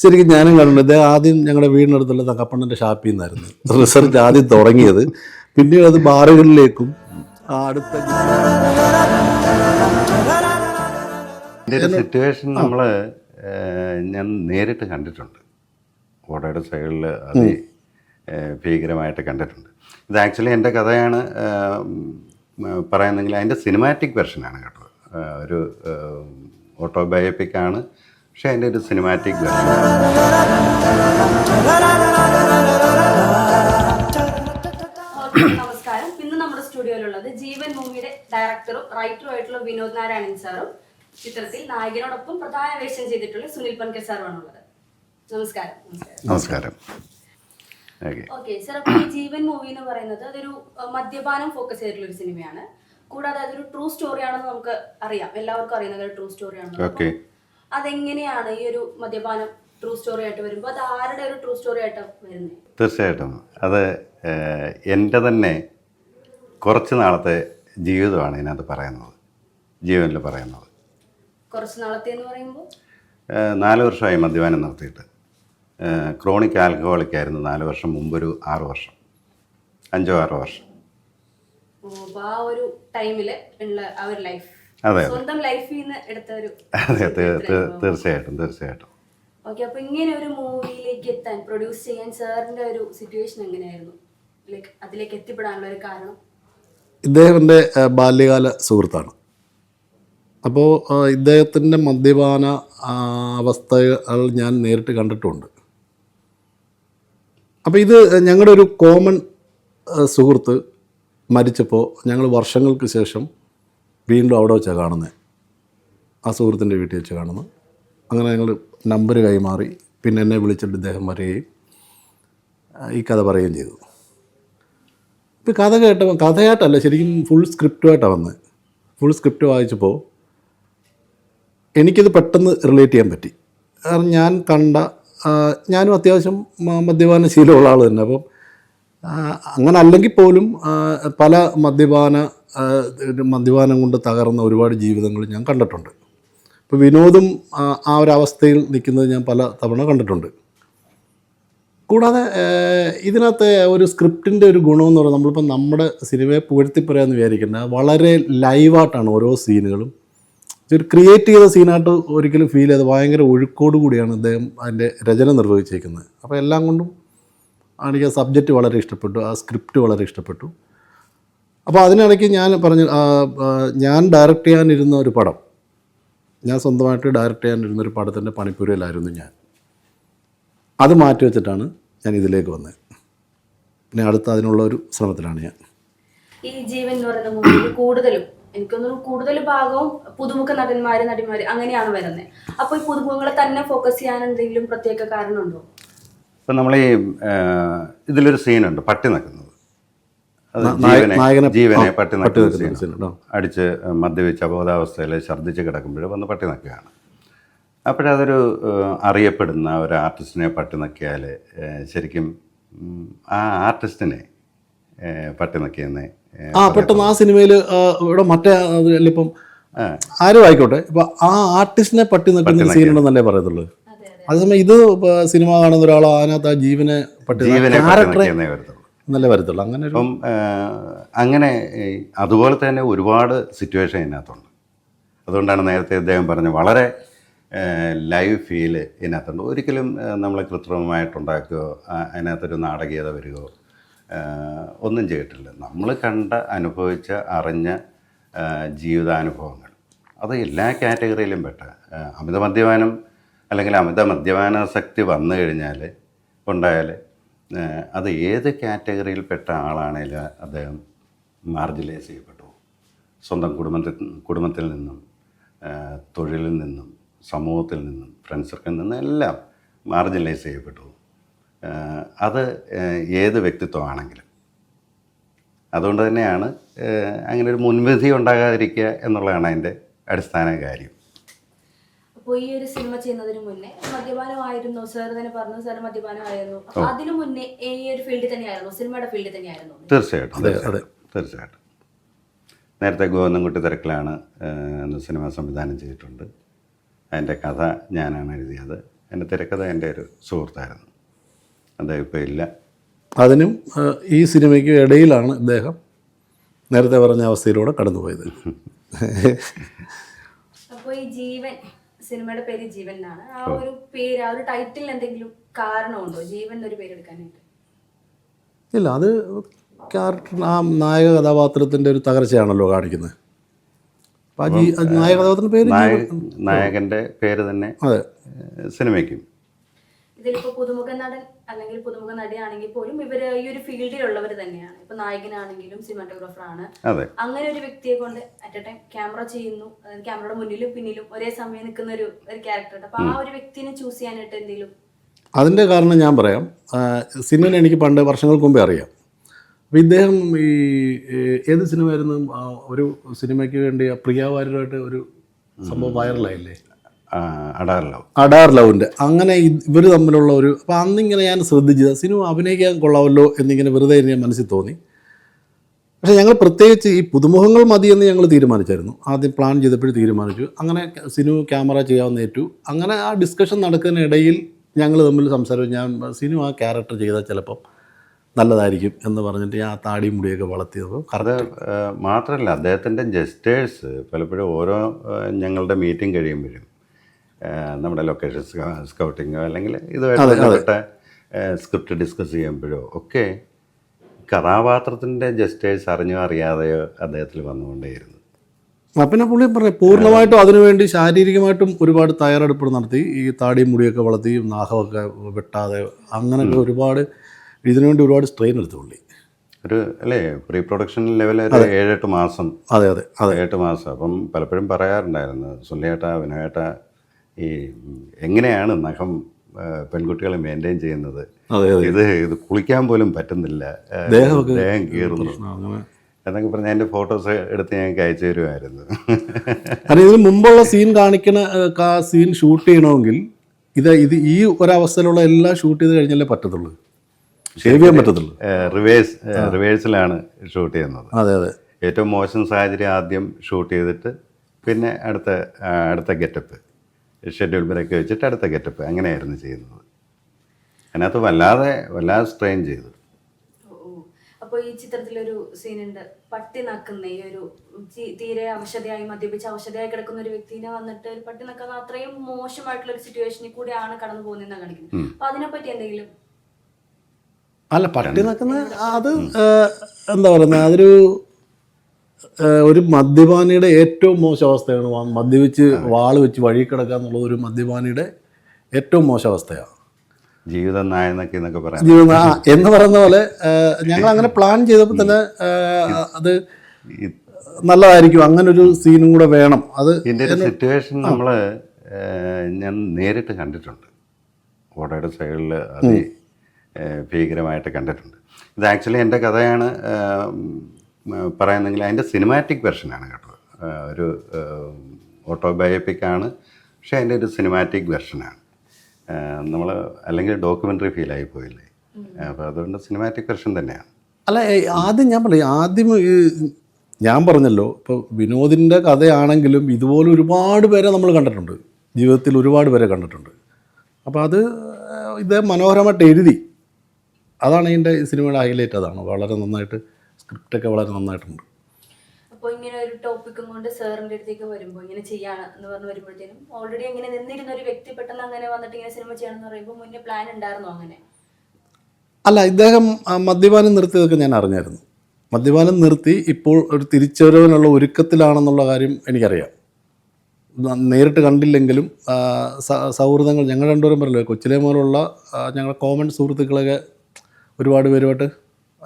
ശരിക്കും ഞാനും കണ്ടിട്ടുണ്ട് ആദ്യം ഞങ്ങളുടെ വീടിനടുത്തുള്ള തങ്കപ്പണ്ണന്റെ ഷാപ്പിൽ നിന്നായിരുന്നു. റിസർച്ച് ആദ്യം തുടങ്ങിയത്. പിന്നീട് അത് ബാറുകളിലേക്കും അടുത്ത സിറ്റുവേഷൻ നമ്മൾ ഞാൻ നേരിട്ട് കണ്ടിട്ടുണ്ട്. ഓടയുടെ സൈഡിൽ അത് ഭീകരമായിട്ട് കണ്ടിട്ടുണ്ട്. ഇത് ആക്ച്വലി എന്റെ കഥയാണ് പറയുന്നെങ്കിൽ അതിന്റെ സിനിമാറ്റിക് വെർഷനാണ് കേട്ടോ. ഒരു ഓട്ടോബയോപ്പിക്കാണ് പക്ഷേ അതിന്റെ ഒരു സിനിമാറ്റിക് വെർഷൻ ഓക്കേ, നമസ്കാരം. ഇന്ന് നമ്മുടെ സ്റ്റുഡിയോയിലുള്ളത് ജീവൻ മൂവിയുടെ ഡയറക്ടറും റൈറ്ററും ആയിട്ടുള്ള വിനോദ് നാരായണൻ സാറും ചിത്രത്തിൽ നായകനോടൊപ്പം പ്രധാന വേഷം ചെയ്തിട്ടുള്ള സുനിൽ പൻകർ സാറുമാണ് ഉള്ളത് നമസ്കാരം. നമസ്കാരം. ഓക്കെ. സാർ അപ്പോൾ ഈ ജീവൻ മൂവി എന്ന് പറയുന്നത് അതൊരു മദ്യപാനം ഫോക്കസ് ചെയ്തിട്ടുള്ള ഒരു സിനിമയാണ് കൂടാതെ അതൊരു ട്രൂ സ്റ്റോറിയാണെന്ന് നമുക്ക് അറിയാം. എല്ലാവർക്കും അറിയുന്നത് ട്രൂ സ്റ്റോറിയാണ് അതെങ്ങനെയാണ് ഈ ഒരു മദ്യപാനം ട്രൂ സ്റ്റോറി ആയിട്ട് വരുമ്പോൾ അത് ആരുടെ ഒരു ട്രൂ സ്റ്റോറി ആയിട്ട് വരുന്നത് തീർച്ചയായിട്ടും. അത് എന്റെ തന്നെ കുറച്ച് നാളത്തെ ജീവിതമാണ് ഇതിനകത്ത് പറയുന്നത്. ജീവനിൽ പറയുന്നത്. കുറച്ച് നാളത്തെ എന്ന് പറയുമ്പോൾ നാല് വർഷമായി മദ്യപാനം നിർത്തിയിട്ട് ഏഹ്, ക്രോണിക് ആൽക്കഹോളിക് ആയിരുന്നു നാല് വർഷം മുമ്പൊരു ആറ് വർഷം. അഞ്ചോ ആറോ വർഷം. ആ ഒരു ടൈമിൽ ഉള്ള ആ ഒരു ലൈഫ് അതെ. സ്വന്തം ലൈഫിൽ നിന്ന് എടുത്ത ഒരു അതെ തീർച്ചയായിട്ടും തീർച്ചയായിട്ടും. ഓക്കെ അപ്പൊ ഇങ്ങനെ ഒരു മൂവിയിലേക്ക് എത്താൻ പ്രൊഡ്യൂസ് ചെയ്യാൻ സാറിന്റെ ഒരു സിറ്റുവേഷൻ എങ്ങനെയായിരുന്നു? ലൈക്ക് അതിലേക്ക് എത്തിപ്പെടാനുള്ള ഒരു കാരണം? ഇദ്ദേഹത്തിന്റെ ബാല്യകാല സുഹൃത്താണ്. അപ്പോൾ ഇദ്ദേഹത്തിന്റെ മദ്യപാന അവസ്ഥകൾ ഞാൻ നേരിട്ട് കണ്ടിട്ടുണ്ട്. അപ്പോൾ ഇത് ഞങ്ങളുടെ ഒരു കോമൺ സുഹൃത്ത് മരിച്ചപ്പോൾ ഞങ്ങൾ വർഷങ്ങൾക്ക് ശേഷം വീണ്ടും അവിടെ വെച്ചാണ് കാണുന്നത് ആ സുഹൃത്തിന്റെ വീട്ടിൽ വെച്ച് കാണുന്നു അങ്ങനെ ഞങ്ങൾ നമ്പർ കൈമാറി. പിന്നെ എന്നെ വിളിച്ചിട്ട് ഇദ്ദേഹം വരികയും ഈ കഥ പറയുകയും ചെയ്തു. ഇപ്പോൾ കഥ കേട്ടപ്പോൾ കഥയായിട്ടല്ല ശരിക്കും ഫുൾ സ്ക്രിപ്റ്റുമായിട്ടാണ് വന്നത് ഫുൾ സ്ക്രിപ്റ്റ് വായിച്ചപ്പോൾ എനിക്കിത് പെട്ടെന്ന് റിലേറ്റ് ചെയ്യാൻ പറ്റി. കാരണം ഞാൻ കണ്ട ഞാനും അത്യാവശ്യം മദ്യപാന ശീലമുള്ള ആൾ തന്നെ. അപ്പം അങ്ങനെ അല്ലെങ്കിൽ പോലും പല മദ്യപാന മദ്യപാനം കൊണ്ട് തകർന്ന ഒരുപാട് ജീവിതങ്ങൾ ഞാൻ കണ്ടിട്ടുണ്ട്. ഇപ്പോൾ വിനോദും ആ, ഒരു അവസ്ഥയിൽ നിൽക്കുന്നത് ഞാൻ പല തവണ കണ്ടിട്ടുണ്ട്. കൂടാതെ ഇതിനകത്തെ ഒരു സ്ക്രിപ്റ്റിന്റെ ഒരു ഗുണമെന്ന് പറയുന്നത് നമ്മളിപ്പോൾ നമ്മുടെ സിനിമയെ പുകഴ്ത്തി പറയാമെന്ന് വിചാരിക്കേണ്ട. വളരെ ലൈവായിട്ടാണ് ഓരോ സീനുകളും. ഒരു ക്രിയേറ്റ് ചെയ്ത സീനായിട്ട് ഒരിക്കലും ഫീൽ ചെയ്ത് ഭയങ്കര ഒഴുക്കോട് കൂടിയാണ് അദ്ദേഹം അതിന്റെ രചന നിർവഹിച്ചേക്കുന്നത്. അപ്പോൾ എല്ലാം കൊണ്ടും എനിക്ക് ആ സബ്ജക്റ്റ് വളരെ ഇഷ്ടപ്പെട്ടു ആ സ്ക്രിപ്റ്റ് വളരെ ഇഷ്ടപ്പെട്ടു. അപ്പോൾ അതിനിടയ്ക്ക് ഞാൻ പറഞ്ഞു ഞാൻ ഡയറക്റ്റ് ചെയ്യാനിരുന്ന ഒരു പടം. ഞാൻ സ്വന്തമായിട്ട് ഡയറക്റ്റ് ചെയ്യാനിരുന്ന ഒരു പടത്തിന്റെ പണിപ്പുരയിലായിരുന്നു ഞാൻ. അത് മാറ്റി വെച്ചിട്ടാണ് ഞാൻ ഇതിലേക്ക് വന്നത്. പിന്നെ അടുത്ത അതിനുള്ള ഒരു ശ്രമത്തിലാണ് ഞാൻ. ഈ ജീവൻ എന്ന് പറയുന്ന മൂവിയിൽ കൂടുതലും എനിക്കൊന്നും കൂടുതൽ ഭാഗവും പുതുമുഖ നടന്മാര് നടിമാര് അങ്ങനെയാണ് വരുന്നത്. അപ്പോൾ ഈ പുതുമുഖങ്ങളെ തന്നെ ഫോക്കസ് ചെയ്യാൻ എന്തെങ്കിലും പ്രത്യേക കാരണമുണ്ടോ? ഇപ്പം നമ്മൾ ഈ ഇതിലൊരു സീനുണ്ട് പട്ടി നിൽക്കുന്നത് ജീവനെ പട്ടി നക്കുക. അടിച്ച് മദ്യപിച്ച അബോധാവസ്ഥയിൽ ഛർദ്ദിച്ച് കിടക്കുമ്പോൾ വന്ന് പട്ടി നക്കുകയാണ് അപ്പോഴതൊരു അറിയപ്പെടുന്ന ഒരു ആർട്ടിസ്റ്റിനെ പട്ടി നക്കിയാൽ ശരിക്കും ആ ആർട്ടിസ്റ്റിനെ പട്ടി നക്കിയെന്ന് ആ പെട്ടെന്ന് ആ സിനിമയിൽ ഇവിടെ മറ്റേ അതിലിപ്പം ആരും ആയിക്കോട്ടെ ഇപ്പൊ ആ ആർട്ടിസ്റ്റിനെ പട്ടി നക്കുന്ന സീനുണ്ടെന്നല്ലേ പറയത്തുള്ളൂ? അതെ അതെ അതേസമയം ഇത് സിനിമ കാണുന്ന ഒരാൾ അതിനകത്ത് ആ ജീവനെ പട്ടി ക്യാരക്ടറെ എന്നല്ലേ വരത്തുള്ളൂ? അങ്ങനെ ഒരു അങ്ങനെ അതുപോലെ തന്നെ ഒരുപാട് സിറ്റുവേഷൻ ഇതിനകത്തുണ്ട്. അതുകൊണ്ടാണ് നേരത്തെ അദ്ദേഹം പറഞ്ഞ വളരെ ലൈവ് ഫീൽ ഇതിനകത്തുണ്ട്. ഒരിക്കലും നമ്മൾ കൃത്രിമമായിട്ടുണ്ടാക്കുകയോ അതിനകത്തൊരു നാടകീയത വരികയോ ഒന്നും ചെയ്തിട്ടില്ല. നമ്മൾ കണ്ട അനുഭവിച്ച അറിഞ്ഞ ജീവിതാനുഭവങ്ങൾ. അത് എല്ലാ കാറ്റഗറിയിലും പെട്ട അമിത മദ്യപാനം അല്ലെങ്കിൽ അമിത മദ്യപാനാസക്തി വന്നു കഴിഞ്ഞാൽ ഉണ്ടായാൽ അത് ഏത് കാറ്റഗറിയിൽപ്പെട്ട ആളാണേലും അദ്ദേഹം മാർജിലൈസ് ചെയ്യപ്പെട്ടു. സ്വന്തം കുടുംബത്തിൽ കുടുംബത്തിൽ നിന്നും തൊഴിലിൽ നിന്നും സമൂഹത്തിൽ നിന്നും ഫ്രണ്ട് നിന്നും എല്ലാം മാർജിനലൈസ് ചെയ്യപ്പെട്ടു. അത് ഏത് വ്യക്തിത്വമാണെങ്കിലും. അതുകൊണ്ട് തന്നെയാണ് അങ്ങനെ ഒരു മുൻവിധി ഉണ്ടാകാതിരിക്കുക എന്നുള്ളതാണ് അതിന്റെ അടിസ്ഥാന കാര്യം. അപ്പൊ ഈ ഒരു സിനിമ ചെയ്യുന്നതിന് മുന്നേ മദ്യപാനമായിരുന്നു. സാർ തന്നെ പറഞ്ഞു സാർ മദ്യപാനമായിരുന്നു. അപ്പൊ അതിനു മുന്നേ ഈ ഒരു ഫീൽഡിൽ തന്നെയായിരുന്നു സിനിമയുടെ ഫീൽഡിൽ തന്നെയായിരുന്നു. തീർച്ചയായിട്ടും തീർച്ചയായിട്ടും. നേരത്തെ ഗോവിന്ദൻകുട്ടി തിരക്കിലാണ് എന്ന സിനിമ സംവിധാനം ചെയ്തിട്ടുണ്ട്. അതിന്റെ കഥ ഞാനാണ് എഴുതിയത്. എന്റെ തിരക്കഥ എന്റെ ഒരു സുഹൃത്തായിരുന്നു. അദ്ദേഹം ഇപ്പോൾ ഇല്ല. അതിനും ഈ സിനിമയ്ക്കും ഇടയിലാണ് ഇദ്ദേഹം നേരത്തെ പറഞ്ഞ അവസ്ഥയിലൂടെ കടന്നുപോയത്. അപ്പോൾ ഈ ജീവൻ സിനിമയുടെ പേര് ജീവൻ എന്നാണ് ആ ഒരു പേര് ആ ഒരു ടൈറ്റിൽ എന്തെങ്കിലും കാരണമുണ്ടോ? ജീവൻ എന്നൊരു പേര് എടുക്കാനായിട്ട് ഇല്ല അത് ക്യാരക്ടർ ആ നായക കഥാപാത്രത്തിന്റെ ഒരു തകർച്ചയാണല്ലോ കാണിക്കുന്നത്. അപ്പം ആ ആ നായക കഥാപാത്രത്തിന്റെ പേര് നായകന്റെ നായകന്റെ പേര് തന്നെ അതെ. സിനിമയ്ക്കും. ഇതിലിപ്പോ പുതുമുഖ നടൻ അല്ലെങ്കിൽ പുതുമുഖ നടിയാണെങ്കിൽ പോലും ഇവർ ഈ ഒരു ഫീൽഡിലുള്ളവർ തന്നെയാണ്. ഇപ്പൊ നായകനാണെങ്കിലും സിനിമാറ്റോഗ്രാഫർ ആണ് അങ്ങനെ ഒരു വ്യക്തിയെ കൊണ്ട് അറ്റ് എ ടൈം ക്യാമറ ചെയ്യുന്നു. ക്യാമറയുടെ മുന്നിലും പിന്നിലും ഒരേ സമയം നിൽക്കുന്ന ഒരു ഒരു ക്യാരക്ടർ അപ്പൊ ആ ഒരു വ്യക്തിനെ ചൂസ് ചെയ്യാനായിട്ട് എന്തെങ്കിലും അതിന്റെ കാരണം ഞാൻ പറയാം. സിനിമ സിനിമനെ എനിക്ക് പണ്ട് വർഷങ്ങൾക്ക് മുമ്പേ അറിയാം. അപ്പം ഇദ്ദേഹം ഈ ഏത് സിനിമയായിരുന്നു? ആയിരുന്നു ഒരു സിനിമയ്ക്ക് വേണ്ടി ആ പ്രിയ വാര്യരുമായിട്ട് ഒരു സംഭവം വൈറലായില്ലേ ആ, ലവ്. അഡാർ ലവിന്റെ. അങ്ങനെ ഇവർ തമ്മിലുള്ള ഒരു അപ്പോൾ അന്നിങ്ങനെ ഞാൻ ശ്രദ്ധിച്ചത് സിനിമ അഭിനയിക്കാൻ കൊള്ളാമല്ലോ എന്നിങ്ങനെ വെറുതെ ഞാൻ മനസ്സിൽ തോന്നി. പക്ഷേ ഞങ്ങൾ പ്രത്യേകിച്ച് ഈ പുതുമുഖങ്ങൾ മതിയെന്ന് ഞങ്ങൾ തീരുമാനിച്ചായിരുന്നു. ആദ്യം പ്ലാൻ ചെയ്തപ്പോഴും തീരുമാനിച്ചു. അങ്ങനെ സിനിമ ക്യാമറ ചെയ്യാവുന്ന ഏറ്റു. അങ്ങനെ ആ ഡിസ്കഷൻ നടക്കുന്നതിനിടയിൽ ഞങ്ങൾ തമ്മിൽ സംസാരിച്ചു. ഞാൻ സിനിമ ആ ക്യാരക്ടർ ചെയ്താൽ ചിലപ്പം നല്ലതായിരിക്കും എന്ന് പറഞ്ഞിട്ട് ഞാൻ ആ താടി മുടിയൊക്കെ വളർത്തിയത് അത് മാത്രമല്ല അദ്ദേഹത്തിന്റെ ജസ്റ്റേഴ്സ് പലപ്പോഴും ഓരോ ഞങ്ങളുടെ മീറ്റിംഗ് കഴിയുമ്പോഴും നമ്മുടെ ലൊക്കേഷൻ സ്കൗട്ടിങ്ങോ അല്ലെങ്കിൽ ഇതുമായിട്ട് ബന്ധപ്പെട്ട സ്ക്രിപ്റ്റ് ഡിസ്കസ് ചെയ്യുമ്പോഴോ ഒക്കെ കഥാപാത്രത്തിന്റെ ജസ്റ്റേഴ്സ് അറിഞ്ഞോ അറിയാതെയോ അദ്ദേഹത്തിൽ വന്നുകൊണ്ടേയിരുന്നു. പിന്നെ പുള്ളി പറഞ്ഞു പൂർണമായിട്ടും അതിനുവേണ്ടി ശാരീരികമായിട്ടും ഒരുപാട് തയ്യാറെടുപ്പ് നടത്തി. ഈ താടിയും മുടിയൊക്കെ വളർത്തി നാഹമൊക്കെ വെട്ടാതെ അങ്ങനെയൊക്കെ ഒരുപാട് ഇതിനുവേണ്ടി ഒരുപാട് സ്ട്രെയിൻ എടുത്തു പുള്ളി. ഒരു അല്ലേ പ്രീ പ്രൊഡക്ഷൻ ലെവൽ ഒരു ഏഴെട്ട് മാസം. അതെ അതെ അതെ. എട്ട് മാസം. അപ്പം പലപ്പോഴും പറയാറുണ്ടായിരുന്നു സുല്ലേട്ട വിനയേട്ട ഈ എങ്ങനെയാണ് നഖം പെൺകുട്ടികളെ മെയിന്റെയിൻ ചെയ്യുന്നത്? ഇത് ഇത് കുളിക്കാൻ പോലും പറ്റുന്നില്ല. ദേഹം കീറുന്നു. എന്നൊക്കെ പറഞ്ഞ എന്റെ ഫോട്ടോസ് എടുത്ത് ഞങ്ങൾക്ക് അയച്ചു തരുമായിരുന്നു. കാരണം ഇതിന് മുമ്പുള്ള സീൻ കാണിക്കണ സീൻ ഷൂട്ട് ചെയ്യണമെങ്കിൽ ഇത് ഇത് ഈ ഒരവസ്ഥയിലുള്ള എല്ലാം ഷൂട്ട് ചെയ്ത് കഴിഞ്ഞാലേ പറ്റത്തുള്ളൂ? ഷേവ് ചെയ്യാൻ പറ്റത്തുള്ളൂ. റിവേഴ്സ് റിവേഴ്സിലാണ് ഷൂട്ട് ചെയ്യുന്നത്. അതെ അതെ. ഏറ്റവും മോശം സാഹചര്യം ആദ്യം ഷൂട്ട് ചെയ്തിട്ട് പിന്നെ അടുത്ത അടുത്ത ഗെറ്റപ്പ് ഷെഡ്യൂൾ ബ്രേക്ക് വെച്ചിട്ട് അടുത്ത ഗെറ്റപ്പ് അങ്ങനെയായിരുന്നു ചെയ്യുന്നത്. അതിനകത്ത് വല്ലാതെ വല്ലാതെ സ്ട്രെയിൻ ചെയ്തു. അപ്പോൾ ഈ ചിത്രത്തിലൊരു സീനുണ്ട് പട്ടി നക്കുന്ന ഈ ഒരു തീരെ അവശതയായി മദ്യപിച്ച് അവശതയായി കിടക്കുന്ന ഒരു വ്യക്തിനെ വന്നിട്ട് ഒരു പട്ടി നക്കുന്ന അത്രയും മോശമായിട്ടുള്ള ഒരു സിറ്റുവേഷനിൽ കൂടെയാണ് കടന്നു പോകുന്നതെന്നാണ് കാണിക്കുന്നത്. അതിനെപ്പറ്റി എന്തെങ്കിലും? അല്ല പട്ടി നക്കുന്ന അത് എന്താ പറയുന്നത് അതൊരു ഒരു മദ്യപാനിയുടെ ഏറ്റവും മോശം അവസ്ഥയാണ് മദ്യപിച്ച് വാൾ വെച്ച് വഴി കിടക്കുക എന്നുള്ളത് ഒരു മദ്യപാനിയുടെ ഏറ്റവും മോശം അവസ്ഥയാണ്. ജീവിതം നായെന്നൊക്കെ എന്നൊക്കെ പറയാം. ജീവിതം എന്ന് പറയുന്ന പോലെ ഞങ്ങൾ അങ്ങനെ പ്ലാൻ ചെയ്തപ്പോൾ തന്നെ അത് നല്ലതായിരിക്കും. അങ്ങനെ ഒരു സീനും കൂടെ വേണം. അത് ഇതിന്റെ സിറ്റുവേഷൻ നമ്മൾ ഞാൻ നേരിട്ട് കണ്ടിട്ടുണ്ട്. ഓടയുടെ സൈഡിൽ അതി ഭീകരമായിട്ട് കണ്ടിട്ടുണ്ട്. ഇത് ആക്ച്വലി എന്റെ കഥയാണ് പറയുന്നെങ്കിൽ അതിന്റെ സിനിമാറ്റിക് വെർഷനാണ് കേട്ടോ. ഒരു ഓട്ടോബയോപ്പിക്കാണ് ആണ് പക്ഷേ അതിന്റെ ഒരു സിനിമാറ്റിക് വെർഷനാണ് നമ്മൾ അല്ലെങ്കിൽ ഡോക്യുമെന്ററി ഫീലായി പോയില്ലേ? അപ്പോൾ അതുകൊണ്ട് സിനിമാറ്റിക് വെർഷൻ തന്നെയാണ്. അല്ല ആദ്യം ഞാൻ പറയും ആദ്യം ഈ ഞാൻ പറഞ്ഞല്ലോ ഇപ്പോൾ വിനോദിന്റെ കഥയാണെങ്കിലും ഇതുപോലെ ഒരുപാട് പേരെ നമ്മൾ കണ്ടിട്ടുണ്ട്. ജീവിതത്തിൽ ഒരുപാട് പേരെ കണ്ടിട്ടുണ്ട്. അപ്പോൾ അത് ഇത് മനോഹരമായിട്ട് എഴുതി. അതാണ് ഇതിന്റെ സിനിമയുടെ ഹൈലൈറ്റ് അതാണ് വളരെ നന്നായിട്ട് സ്ക്രിപ്റ്റൊക്കെ വളരെ നന്നായിട്ടുണ്ട്. അപ്പോൾ ഇങ്ങനെ ഒരു ടോപ്പിക്കും കൊണ്ട് സാറിന്റെ അടുത്തേക്ക് വരുമ്പോൾ ഇങ്ങനെ ചെയ്യാണ് എന്ന് പറഞ്ഞ് വരുമ്പോഴത്തേനും ഓൾറെഡി ഇങ്ങനെ നിന്നിരുന്ന ഒരു വ്യക്തി പെട്ടെന്ന് അങ്ങനെ വന്നിട്ട് ഇങ്ങനെ സിനിമ ചെയ്യണം എന്ന് പറയുമ്പോൾ മുന്നേ പ്ലാൻ ഉണ്ടായിരുന്നോ അങ്ങനെ? അല്ല ഇദ്ദേഹം മദ്യപാനം നിർത്തിയതൊക്കെ ഞാൻ അറിഞ്ഞായിരുന്നു. മദ്യപാനം നിർത്തി ഇപ്പോൾ ഒരു തിരിച്ചുവരവിനുള്ള ഒരുക്കത്തിലാണെന്നുള്ള കാര്യം എനിക്കറിയാം. നേരിട്ട് കണ്ടില്ലെങ്കിലും സൗഹൃദങ്ങൾ ഞങ്ങൾ രണ്ടുപേരും പറയല്ലോ കൊച്ചിലെ മുതലുള്ള ഞങ്ങളുടെ കോമൺ സുഹൃത്തുക്കളൊക്കെ ഒരുപാട് പേരുമായിട്ട്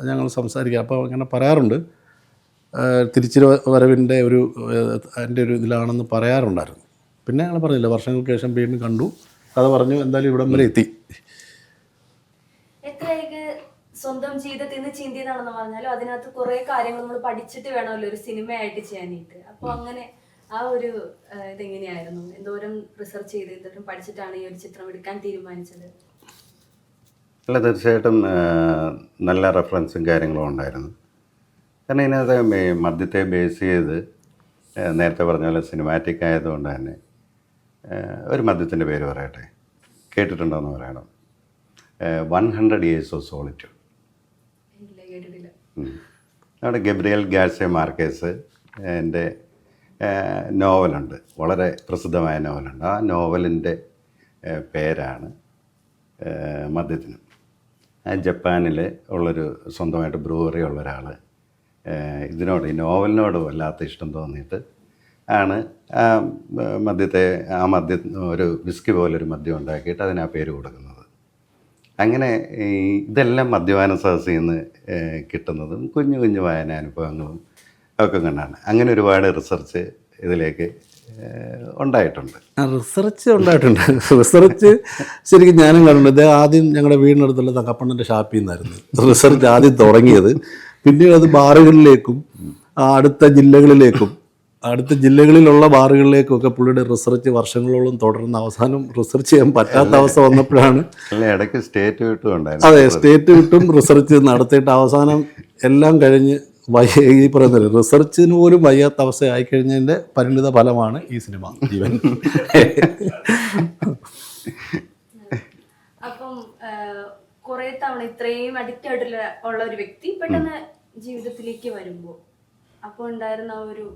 ഞങ്ങൾ സംസാരിക്കുക അപ്പോൾ അങ്ങനെ പറയാറുണ്ട്. തിരിച്ചു വരവിന്റെ ഒരു അതിന്റെ ഒരു ഇതിലാണെന്ന് പറയാറുണ്ടായിരുന്നു. പിന്നെ ഞങ്ങൾ പറഞ്ഞില്ല വർഷങ്ങൾക്ക് ശേഷം വീണ്ടും കണ്ടു. കഥ പറഞ്ഞു എന്തായാലും ഇവിടം വരെ എത്തി. സ്വന്തം ജീവിതത്തിൽ നിന്ന് ചിന്തിയതാണെന്ന് പറഞ്ഞാലും അതിനകത്ത് കുറെ കാര്യങ്ങൾ നമ്മൾ പഠിച്ചിട്ട് വേണമല്ലോ ഒരു സിനിമയായിട്ട് ചെയ്യാനായിട്ട്. അപ്പോൾ അങ്ങനെ ആ ഒരു ഇതെങ്ങനെയായിരുന്നു? എന്തോരം റിസർച്ച് ചെയ്ത് എന്തോരം പഠിച്ചിട്ടാണ് ഈ ഒരു ചിത്രം എടുക്കാൻ തീരുമാനിച്ചത്? അല്ല തീർച്ചയായിട്ടും നല്ല റെഫറൻസും കാര്യങ്ങളും ഉണ്ടായിരുന്നു. കാരണം ഇതിനകത്ത് മദ്യത്തെ ബേസ് ചെയ്ത് നേരത്തെ പറഞ്ഞ പോലെ സിനിമാറ്റിക് ആയതുകൊണ്ട് തന്നെ ഒരു മദ്യത്തിന്റെ പേര് പറയട്ടെ. കേട്ടിട്ടുണ്ടോയെന്ന് പറയണം. One hundred years of solitude അവിടെ ഗബ്രിയൽ ഗാർസിയ മാർക്കേസ് എന്റെ നോവലുണ്ട്. വളരെ പ്രസിദ്ധമായ നോവലുണ്ട്. ആ നോവലിന്റെ പേരാണ് മദ്യത്തിന്. ജപ്പാനിൽ ഉള്ളൊരു സ്വന്തമായിട്ട് ബ്രൂവറി ഉള്ള ഒരാൾ ഇതിനോട് ഈ നോവലിനോട് വല്ലാത്ത ഇഷ്ടം തോന്നിയിട്ട് ആണ് ആ മദ്യത്തെ ആ മദ്യ ഒരു വിസ്കി പോലൊരു മദ്യം ഉണ്ടാക്കിയിട്ട് അതിന് ആ പേര് കൊടുക്കുന്നത്. അങ്ങനെ ഇതെല്ലാം മദ്യപാന സദസ്സിൽ നിന്ന് കിട്ടുന്നതും കുഞ്ഞു കുഞ്ഞു വായന അനുഭവങ്ങളും ഒക്കെ കൊണ്ടാണ്. അങ്ങനെ ഒരുപാട് റിസർച്ച് ഇതിലേക്ക് ഉണ്ടായിട്ടുണ്ട്. റിസർച്ച് ഉണ്ടായിട്ടുണ്ട്. റിസർച്ച് ശരിക്കും ഞാനും കണ്ടിട്ടുണ്ട്. ഇത് ആദ്യം ഞങ്ങളുടെ വീടിനടുത്തുള്ള തങ്കപ്പണ്ണന്റെ ഷാപ്പിൽ നിന്നായിരുന്നു. റിസർച്ച് ആദ്യം തുടങ്ങിയത്. പിന്നീട് അത് ബാറുകളിലേക്കും അടുത്ത ജില്ലകളിലേക്കും അടുത്ത ജില്ലകളിലുള്ള ബാറുകളിലേക്കൊക്കെ പുള്ളിയുടെ റിസർച്ച് വർഷങ്ങളോളം തുടർന്ന് അവസാനം റിസർച്ച് ചെയ്യാൻ പറ്റാത്ത അവസ്ഥ വന്നപ്പോഴാണ് ഇടയ്ക്ക് സ്റ്റേറ്റ് വിട്ടും അതെ സ്റ്റേറ്റ് വിട്ടും റിസർച്ച് നടത്തിയിട്ട് അവസാനം എല്ലാം കഴിഞ്ഞ് ഈ പറയുന്നത് റിസർച്ചിന് പോലും വയ്യാത്ത അവസ്ഥ ആയിക്കഴിഞ്ഞതിന്റെ പരിണിത ഫലമാണ് ഈ സിനിമ ജീവൻ. അപ്പം കുറെ തവണ ഇത്രയും അഡിക്റ്റ് ആയിട്ടുള്ള ഉള്ള ഒരു വ്യക്തി പെട്ടെന്ന് ജീവിതത്തിലേക്ക് വരുമ്പോൾ അപ്പോൾ ഉണ്ടായിരുന്ന ഒരു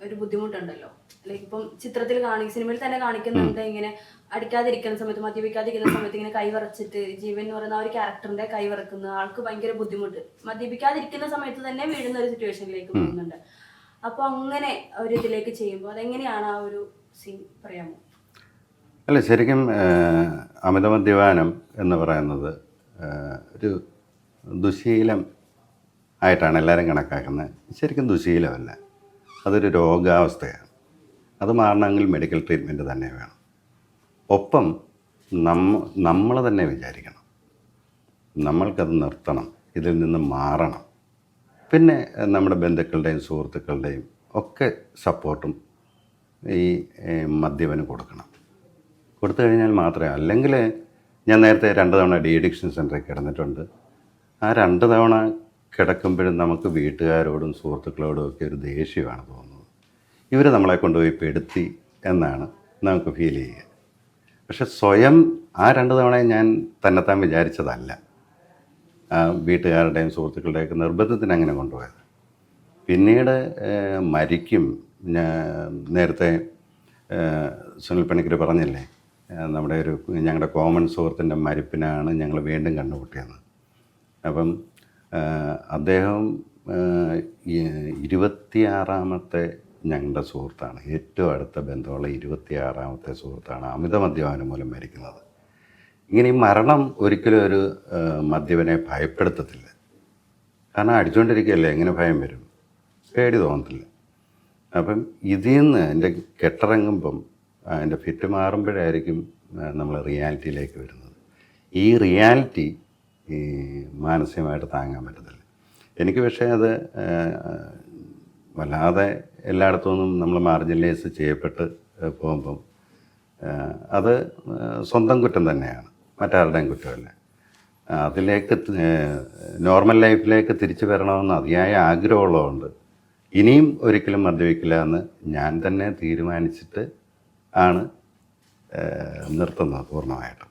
ഒരു ബുദ്ധിമുട്ടുണ്ടല്ലോ. ലൈക്ക് ഇപ്പം ചിത്രത്തിൽ കാണി സിനിമയിൽ തന്നെ കാണിക്കുന്നുണ്ട് ഇങ്ങനെ അടിക്കാതിരിക്കുന്ന സമയത്ത് മദ്യപിക്കാതിരിക്കുന്ന സമയത്ത് ഇങ്ങനെ കൈവറച്ചിട്ട് ജീവൻ എന്ന് പറയുന്ന ആ ഒരു ക്യാരക്ടറിന്റെ കൈവറക്കുന്ന ആൾക്ക് ഭയങ്കര ബുദ്ധിമുട്ട്. മദ്യപിക്കാതിരിക്കുന്ന സമയത്ത് തന്നെ വീഴുന്ന ഒരു സിറ്റുവേഷനിലേക്ക് പോകുന്നുണ്ട്. അപ്പൊ അങ്ങനെ ഒരു ഇതിലേക്ക് ചെയ്യുമ്പോൾ അതെങ്ങനെയാണ് ആ ഒരു സീൻ പറയാമോ? അല്ല ശരിക്കും ഏഹ്, അമിത മദ്യപാനം എന്ന് പറയുന്നത് ഒരു ദുശീലം ആയിട്ടാണ് എല്ലാവരും കണക്കാക്കുന്നത്. ശരിക്കും ദുശീലമല്ല. അതൊരു രോഗാവസ്ഥയാണ്. അത് മാറണമെങ്കിൽ മെഡിക്കൽ ട്രീറ്റ്മെന്റ് തന്നെ വേണം. ഒപ്പം നമ്മ നമ്മൾ തന്നെ വിചാരിക്കണം. നമ്മൾക്കത് നിർത്തണം. ഇതിൽ നിന്ന് മാറണം. പിന്നെ നമ്മുടെ ബന്ധുക്കളുടെയും സുഹൃത്തുക്കളുടെയും ഒക്കെ സപ്പോർട്ടും ഈ മദ്യപന് കൊടുക്കണം. കൊടുത്തു കഴിഞ്ഞാൽ മാത്രമേ അല്ലെങ്കിൽ ഞാൻ നേരത്തെ രണ്ട് തവണ ഡി അഡിക്ഷൻ സെന്ററിൽ കിടന്നിട്ടുണ്ട്. ആ രണ്ട് തവണ കിടക്കുമ്പോഴും നമുക്ക് വീട്ടുകാരോടും സുഹൃത്തുക്കളോടും ഒക്കെ ഒരു ദേഷ്യമാണ് തോന്നുന്നത്. ഇവർ നമ്മളെ കൊണ്ടുപോയി പെടുത്തി എന്നാണ് നമുക്ക് ഫീൽ ചെയ്യുക. പക്ഷെ സ്വയം ആ രണ്ട് തവണയും ഞാൻ തന്നെത്താൻ വിചാരിച്ചതല്ല. വീട്ടുകാരുടെയും സുഹൃത്തുക്കളുടെയൊക്കെ നിർബന്ധത്തിന് അങ്ങനെ കൊണ്ടുപോയത്. പിന്നീട് മരിക്കും. നേരത്തെ സുനിൽ പണിക്കർ പറഞ്ഞില്ലേ നമ്മുടെ ഒരു ഞങ്ങളുടെ കോമൺ സുഹൃത്തിന്റെ മരിപ്പിനാണ് ഞങ്ങൾ വീണ്ടും കണ്ടുമുട്ടിയത്. അപ്പം അദ്ദേഹം ഇരുപത്തിയാറാമത്തെ ഞങ്ങളുടെ സുഹൃത്താണ്. ഏറ്റവും അടുത്ത ബന്ധമുള്ള ഇരുപത്തിയാറാമത്തെ സുഹൃത്താണ്. അമിത മദ്യപാനം മൂലം മരിക്കുന്നത്. ഇങ്ങനെ ഈ മരണം ഒരിക്കലും ഒരു മദ്യപനെ ഭയപ്പെടുത്തത്തില്ല. കാരണം അടിച്ചുകൊണ്ടിരിക്കുകയല്ലേ എങ്ങനെ ഭയം വരും? പേടി തോന്നത്തില്ല. അപ്പം ഇതിൽ നിന്ന് എന്റെ കെട്ടിറങ്ങുമ്പം എന്റെ ഫിറ്റ് മാറുമ്പോഴായിരിക്കും നമ്മൾ റിയാലിറ്റിയിലേക്ക് വരുന്നത്. ഈ റിയാലിറ്റി ഈ മാനസികമായിട്ട് താങ്ങാൻ പറ്റത്തില്ല. എനിക്ക് പക്ഷേ അത് വല്ലാതെ എല്ലായിടത്തു നിന്നും നമ്മൾ മാർജിനലൈസ് ചെയ്യപ്പെട്ട് പോകുമ്പം അത് സ്വന്തം കുറ്റം തന്നെയാണ്. മറ്റാരുടെയും കുറ്റമല്ല. അതിലേക്ക് നോർമൽ ലൈഫിലേക്ക് തിരിച്ചു വരണമെന്ന് അതിയായ ആഗ്രഹമുള്ളതുകൊണ്ട് ഇനിയും ഒരിക്കലും മദ്യപിക്കില്ല എന്ന് ഞാൻ തന്നെ തീരുമാനിച്ചിട്ട് ആണ് നിർത്തുന്നത് പൂർണമായിട്ടും.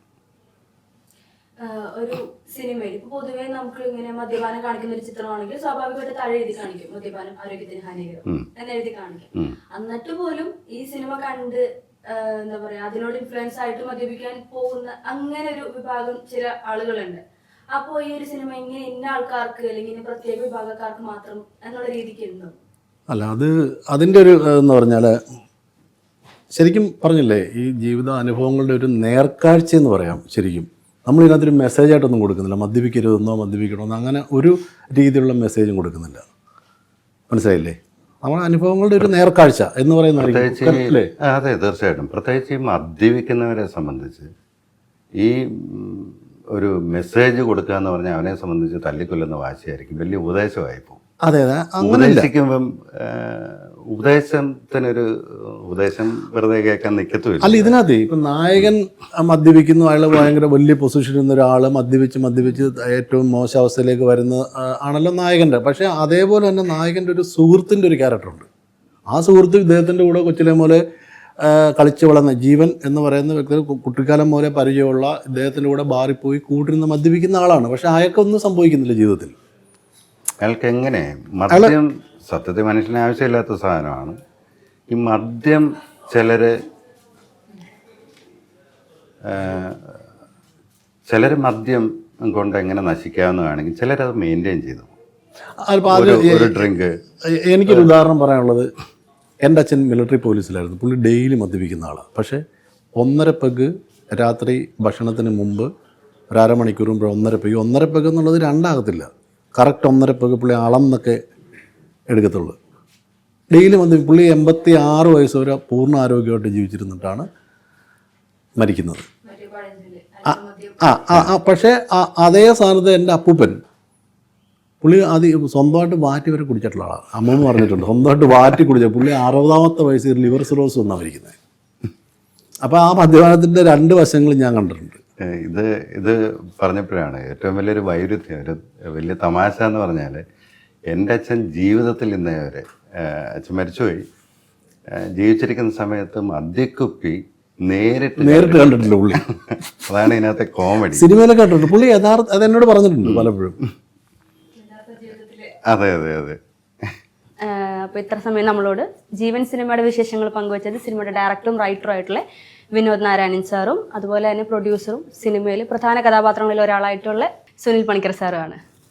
ഒരു സിനിമയിൽ ഇപ്പൊ പൊതുവെ നമുക്ക് ഇങ്ങനെ മദ്യപാനം കാണിക്കുന്ന ഒരു ചിത്രമാണെങ്കിൽ സ്വാഭാവികമായിട്ട് താഴെ എഴുതി കാണിക്കും. മദ്യപാനം ആരോഗ്യത്തിന് ഹാനികരം എന്ന് എഴുതി കാണിക്കും. എന്നിട്ട് പോലും ഈ സിനിമ കണ്ട് എന്താ പറയാ അതിനോട് ഇൻഫ്ലുവൻസ് ആയിട്ട് മദ്യപിക്കാൻ പോകുന്ന അങ്ങനെ ഒരു വിഭാഗം ചില ആളുകളുണ്ട്. അപ്പോ ഈ ഒരു സിനിമ ഇങ്ങനെ ഇന്ന ആൾക്കാർക്ക് അല്ലെങ്കിൽ പ്രത്യേക വിഭാഗക്കാർക്ക് മാത്രം എന്നുള്ള രീതിക്ക് ഉണ്ടോ അല്ല അത് അതിന്റെ ഒരു എന്ന് പറഞ്ഞാൽ ശരിക്കും പറഞ്ഞില്ലേ ഈ ജീവിത അനുഭവങ്ങളുടെ ഒരു നേർക്കാഴ്ച എന്ന് പറയാം ശരിക്കും. നമ്മൾ ഇതിനകത്തൊരു മെസ്സേജായിട്ടൊന്നും കൊടുക്കുന്നില്ല. മദ്യപിക്കരുതെന്നോ മദ്യപിക്കണമെന്നോ അങ്ങനെ ഒരു രീതിയിലുള്ള മെസ്സേജും കൊടുക്കുന്നില്ല. മനസ്സിലായില്ലേ? നമ്മുടെ അനുഭവങ്ങളുടെ ഒരു നേർക്കാഴ്ച എന്ന് പറയുന്ന അതെ തീർച്ചയായിട്ടും. പ്രത്യേകിച്ച് ഈ മദ്യപിക്കുന്നവരെ സംബന്ധിച്ച് ഈ ഒരു മെസ്സേജ് കൊടുക്കുക എന്ന് പറഞ്ഞാൽ അവനെ സംബന്ധിച്ച് തല്ലിക്കൊല്ലുന്ന വാശിയായിരിക്കും. വലിയ ഉപദേശമായി പോകും അതെ അതെ. അങ്ങനെ ഉപദേശിക്കുമ്പം ഉപദേശത്തിനൊരു ഉപദേശം വെറുതെ കേൾക്കാൻ നിൽക്കത്തുമില്ല അല്ല ഇതിനകത്ത് ഇപ്പം നായകൻ മദ്യപിക്കുന്നു അയാൾ ഭയങ്കര വലിയ പൊസിഷനിൽ നിന്ന് ഒരാൾ മദ്യപിച്ച് മദ്യപിച്ച് ഏറ്റവും മോശം അവസ്ഥയിലേക്ക് വരുന്ന ആണല്ലോ നായകന്റെ പക്ഷേ അതേപോലെ തന്നെ നായകന്റെ ഒരു സുഹൃത്തിന്റെ ഒരു ക്യാരക്ടറുണ്ട് ആ സുഹൃത്ത് ഇദ്ദേഹത്തിന്റെ കൂടെ കൊച്ചിലെ പോലെ കളിച്ചു വളർന്ന ജീവൻ എന്ന് പറയുന്ന വ്യക്തി കുട്ടിക്കാലം പോലെ പരിചയമുള്ള ഇദ്ദേഹത്തിന്റെ കൂടെ ബാറിൽ പോയി കൂട്ടിരുന്ന് മദ്യപിക്കുന്ന ആളാണ്. പക്ഷെ അയാൾക്കൊന്നും സംഭവിക്കുന്നില്ല ജീവിതത്തിൽ. അയാൾക്ക് എങ്ങനെ? മദ്യം സത്യത്തിൽ മനുഷ്യന് ആവശ്യമില്ലാത്ത സാധനമാണ്. ഈ മദ്യം ചിലർ ചിലർ മദ്യം കൊണ്ട് എങ്ങനെ നശിക്കാവുന്നതാണെങ്കിൽ ചിലരത് മെയിന്റെയിൻ ചെയ്തു. ഒരു ഡ്രിങ്ക് എനിക്കൊരു ഉദാഹരണം പറയാനുള്ളത്. എന്റെ അച്ഛൻ മിലിറ്ററി പോലീസിലായിരുന്നു പുള്ളി ഡെയിലി മദ്യപിക്കുന്ന ആളാണ് പക്ഷേ ഒന്നര പെഗ് രാത്രി ഭക്ഷണത്തിന് മുമ്പ് ഒരു അരമണിക്കൂർ മുമ്പ് ഒന്നര പെഗ് ഒന്നര പെഗ് എന്നുള്ളത് രണ്ടാകത്തില്ല. കറക്റ്റ് ഒന്നര പെഗ് പുള്ളി അളന്നൊക്കെ എടുക്കത്തുള്ളൂ. ഡെയിലി വന്ന് പുള്ളി എൺപത്തി ആറ് വയസ്സ് വരെ പൂർണ ആരോഗ്യമായിട്ട് ജീവിച്ചിരുന്നിട്ടാണ് മരിക്കുന്നത്. ആ ആ പക്ഷേ അതേ സ്ഥാനത്ത് എന്റെ അപ്പൂപ്പൻ പുള്ളി അത് സ്വന്തമായിട്ട് വാറ്റി വരെ കുടിച്ചിട്ടുള്ള ആളാണ്. അമ്മ പറഞ്ഞിട്ടുണ്ട് സ്വന്തമായിട്ട് വാറ്റി കുടിച്ച പുള്ളി അറുപതാമത്തെ വയസ്സിൽ ലിവർ സിറോസ് വന്നാണ് മരിക്കുന്നത് അപ്പോൾ ആ മദ്യപാനത്തിന്റെ രണ്ട് വശങ്ങളും ഞാൻ കണ്ടിട്ടുണ്ട്. ഇത് ഇത് പറഞ്ഞപ്പോഴാണ് ഏറ്റവും വലിയൊരു വൈരുദ്ധ്യം ഒരു വലിയ തമാശ എന്ന് പറഞ്ഞാൽ എന്റെ അച്ഛൻ ജീവിതത്തിൽ ഇന്നേ വരെ അച്ഛൻ മരിച്ചുപോയി. ജീവിച്ചിരിക്കുന്ന സമയത്ത് മദ്യക്കുപ്പി നേരിട്ട് നേരിട്ട് കണ്ടിട്ടില്ല പുള്ളി. അതാണ് ഇതിനകത്തെ കോമഡി സിനിമയിലൊക്കെ കണ്ടിട്ടുണ്ട് പുള്ളി യഥാർത്ഥ അത് എന്നോട് പറഞ്ഞിട്ടുണ്ട് പലപ്പോഴും. അതെ അതെ അതെ. അപ്പോൾ ഇത്ര സമയം നമ്മളോട്. ജീവൻ സിനിമയുടെ വിശേഷങ്ങൾ പങ്കുവച്ചത് സിനിമയുടെ ഡയറക്ടറും റൈറ്ററും ആയിട്ടുള്ള വിനോദ് നാരായണൻ സാറും അതുപോലെ തന്നെ പ്രൊഡ്യൂസറും സിനിമയിൽ പ്രധാന കഥാപാത്രങ്ങളിൽ ഒരാളായിട്ടുള്ള സുനിൽ പണിക്കർ സാറുമാണ്